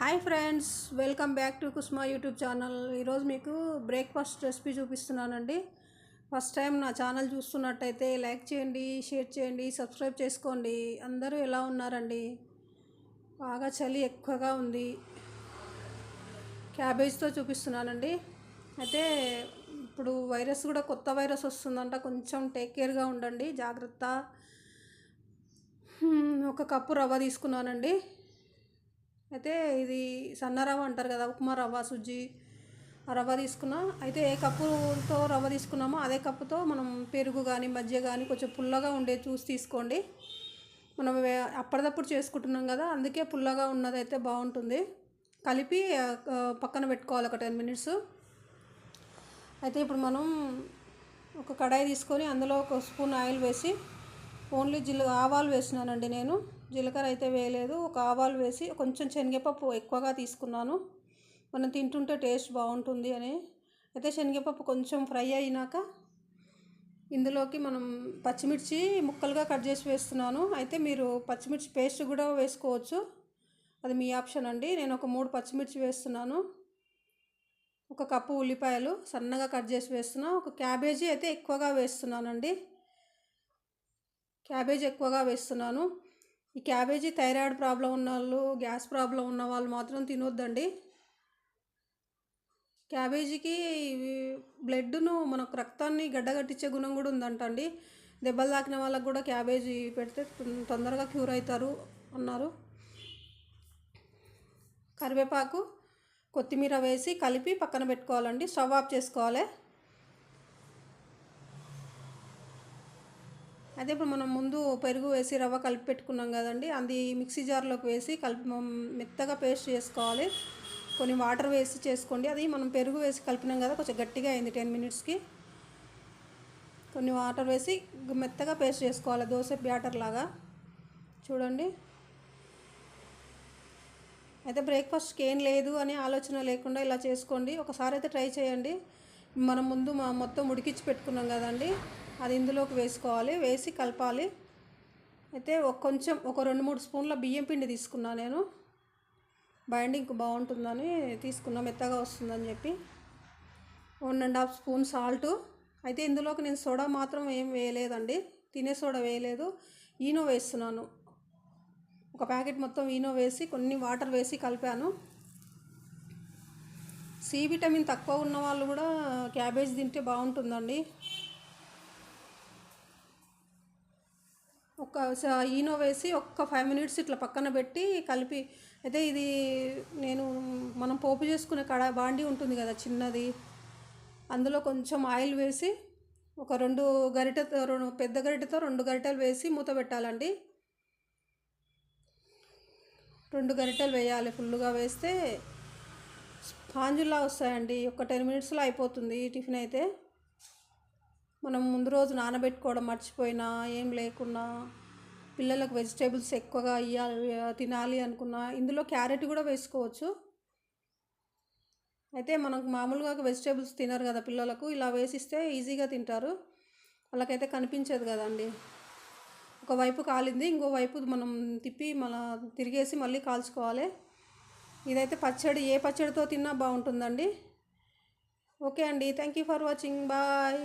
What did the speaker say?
Hi friends welcome back to Kusma YouTube channel. ఈరోజు మీకు breakfast recipe చూపిస్తున్నానండి. First time నా ఛానల్ చూస్తున్నట్టయితే లైక్ చేయండి షేర్ చేయండి సబ్స్క్రైబ్ చేసుకోండి. అందరూ ఎలా ఉన్నారండి? బాగా చలి ఎక్కువగా ఉంది. క్యాబేజ్తో చూపిస్తున్నానండి. అయితే ఇప్పుడు వైరస్ కూడా కొత్త వైరస్ వస్తుందంట. కొంచెం టేక్ కేర్గా ఉండండి జాగ్రత్త. ఒక కప్పు రవ్వ తీసుకున్నానండి. అయితే ఇది సన్న రవ్వ అంటారు కదా ఉప్మా రవ్వ సుజ్జి ఆ రవ్వ తీసుకున్నా. అయితే ఏ కప్పుతో రవ్వ తీసుకున్నామో అదే కప్పుతో మనం పెరుగు కానీ మజ్జిగ కానీ కొంచెం పుల్లగా ఉండే చూసి తీసుకోండి. మనం అప్పటిదప్పుడు చేసుకుంటున్నాం కదా అందుకే పుల్లగా ఉన్నదైతే బాగుంటుంది. కలిపి పక్కన పెట్టుకోవాలి ఒక టెన్ మినిట్స్. అయితే ఇప్పుడు మనం ఒక కడాయి తీసుకొని అందులో ఒక స్పూన్ ఆయిల్ వేసి ఓన్లీ జీల ఆవాలు వేసినానండి నేను. జీలకర్ర అయితే వేయలేదు. ఒక ఆవాలు వేసి కొంచెం శనగపప్పు ఎక్కువగా తీసుకున్నాను. మనం తింటుంటే టేస్ట్ బాగుంటుంది అని. అయితే శనగపప్పు కొంచెం ఫ్రై అయినాక ఇందులోకి మనం పచ్చిమిర్చి ముక్కలుగా కట్ చేసి వేస్తున్నాను. అయితే మీరు పచ్చిమిర్చి పేస్ట్ కూడా వేసుకోవచ్చు. అది మీ ఆప్షన్ అండి. నేను ఒక మూడు పచ్చిమిర్చి వేస్తున్నాను. ఒక కప్పు ఉల్లిపాయలు సన్నగా కట్ చేసి వేస్తున్నా. ఒక క్యాబేజీ అయితే ఎక్కువగా వేస్తున్నానండి. క్యాబేజ్ ఎక్కువగా వేస్తున్నాను. ఈ క్యాబేజీ థైరాయిడ్ ప్రాబ్లం ఉన్న వాళ్ళు గ్యాస్ ప్రాబ్లం ఉన్న వాళ్ళు మాత్రం తినొద్దండి. క్యాబేజీకి బ్లడ్ను మనకు రక్తాన్ని గడ్డగట్టించే గుణం కూడా ఉందంటండి. దెబ్బలు తాకిన వాళ్ళకి కూడా క్యాబేజీ పెడితే తొందరగా క్యూర్ అవుతారు అన్నారు. కరివేపాకు కొత్తిమీర వేసి కలిపి పక్కన పెట్టుకోవాలండి. స్టవ్ ఆఫ్ చేసుకోవాలి. అదే ఇప్పుడు మనం ముందు పెరుగు వేసి రవ్వ కలిపి పెట్టుకున్నాం కదండి. అది మిక్సీ జార్లోకి వేసి కలిపి మెత్తగా పేస్ట్ చేసుకోవాలి. కొన్ని వాటర్ వేసి చేసుకోండి. అది మనం పెరుగు వేసి కలిపినాం కదా కొంచెం గట్టిగా అయింది టెన్ మినిట్స్కి కొన్ని వాటర్ వేసి మెత్తగా పేస్ట్ చేసుకోవాలి దోశ బ్యాటర్ లాగా. చూడండి. అయితే బ్రేక్ఫాస్ట్కి ఏం లేదు అనే ఆలోచన లేకుండా ఇలా చేసుకోండి. ఒకసారి అయితే ట్రై చేయండి. మనం ముందు మా మొత్తం ఉడికించి పెట్టుకున్నాం కదండి. అది ఇందులోకి వేసుకోవాలి వేసి కలపాలి. అయితే ఒక కొంచెం ఒక రెండు మూడు స్పూన్ల బియ్యం పిండి తీసుకున్నా నేను. బైండింగ్ బాగుంటుందని తీసుకున్నా మెత్తగా వస్తుందని చెప్పి. One and half spoon salt. అయితే ఇందులోకి నేను సోడా మాత్రం ఏం వేయలేదండి. తినే సోడా వేయలేదు. ఈనో వేస్తున్నాను. ఒక ప్యాకెట్ మొత్తం ఈనో వేసి కొన్ని వాటర్ వేసి కలిపాను. సి విటమిన్ తక్కువ ఉన్న వాళ్ళు కూడా క్యాబేజ్ తింటే బాగుంటుందండి. ఒక స- ఈనో వేసి ఒక్క ఫైవ్ మినిట్స్ ఇట్లా పక్కన పెట్టి కలిపి అయితే ఇది నేను మనం పోపు చేసుకునే కడా బాండి ఉంటుంది కదా చిన్నది అందులో కొంచెం ఆయిల్ వేసి ఒక రెండు గరిటెతో రెండు పెద్ద గరిటెతో రెండు గరిటెలు వేసి మూత పెట్టాలండి. రెండు గరిటెలు వేయాలి ఫుల్గా వేస్తే స్పాంజులా వస్తాయండి. ఒక టెన్ మినిట్స్లో అయిపోతుంది ఈ టిఫిన్ అయితే. మనం ముందు రోజు నానబెట్టుకోవడం మర్చిపోయినా ఏం లేకున్నా పిల్లలకు వెజిటేబుల్స్ ఎక్కువగా ఇయ్యాలి తినాలి అనుకున్నా ఇందులో క్యారెట్ కూడా వేసుకోవచ్చు. అయితే మనకు మామూలుగా వెజిటేబుల్స్ తినరు కదా పిల్లలకు ఇలా వేసిస్తే ఈజీగా తింటారు. వాళ్ళకైతే కనిపించదు కదండి. ఒకవైపు కాలింది ఇంకో వైపు మనం తిప్పి మన తిరిగేసి మళ్ళీ కాల్చుకోవాలి. ఇదైతే పచ్చడి ఏ పచ్చడితో తిన్నా బాగుంటుందండి. ఓకే అండి thank you for watching bye.